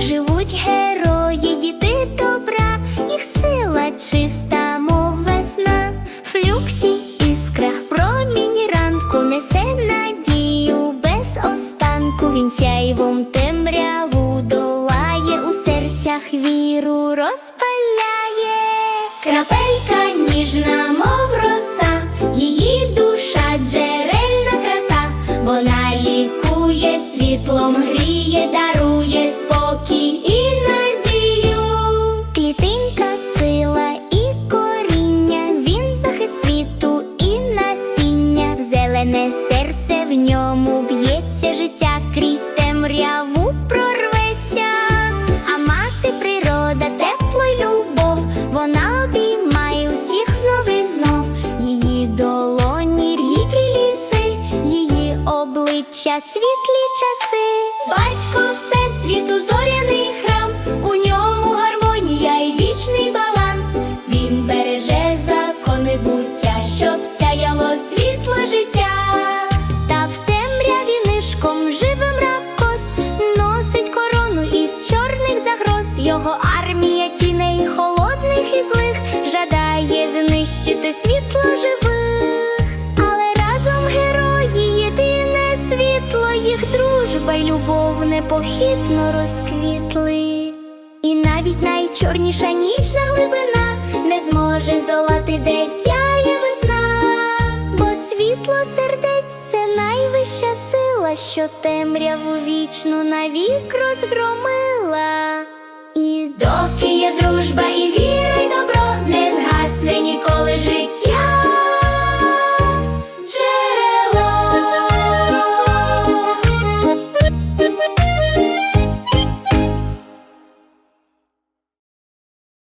живуть герої, діти добра, їх сила чиста, мов весна, флюксі іскра, промінь ранку несе надію. Без останку. Він сяйвом темряву долає. У серцях віру, розпаляє. Крапелька ніжна, мов роса, її душа джерельна краса, вона лікує світлом, гріє дарує зелене серце в ньому б'ється, життя крізь темряву прорветься, а мати природа, тепло й любов, вона обіймає усіх знов і знов, її долоні, ріки, ліси, її обличчя, світлі часи, батько всесвіту, зоряний храм, у ньому гармонія і вічний баланс. Він береже закони щоб сяяло світло життя. Армія тіней холодних і злих жадає знищити світло живих. Але разом герої єдине світло, їх дружба й любов непохитно розквітли. І навіть найчорніша нічна глибина не зможе здолати, де сяє весна, бо світло сердець це найвища сила, що темряву вічну навік розгромила. І дружба і віра, й добро, не згасне ніколи життя.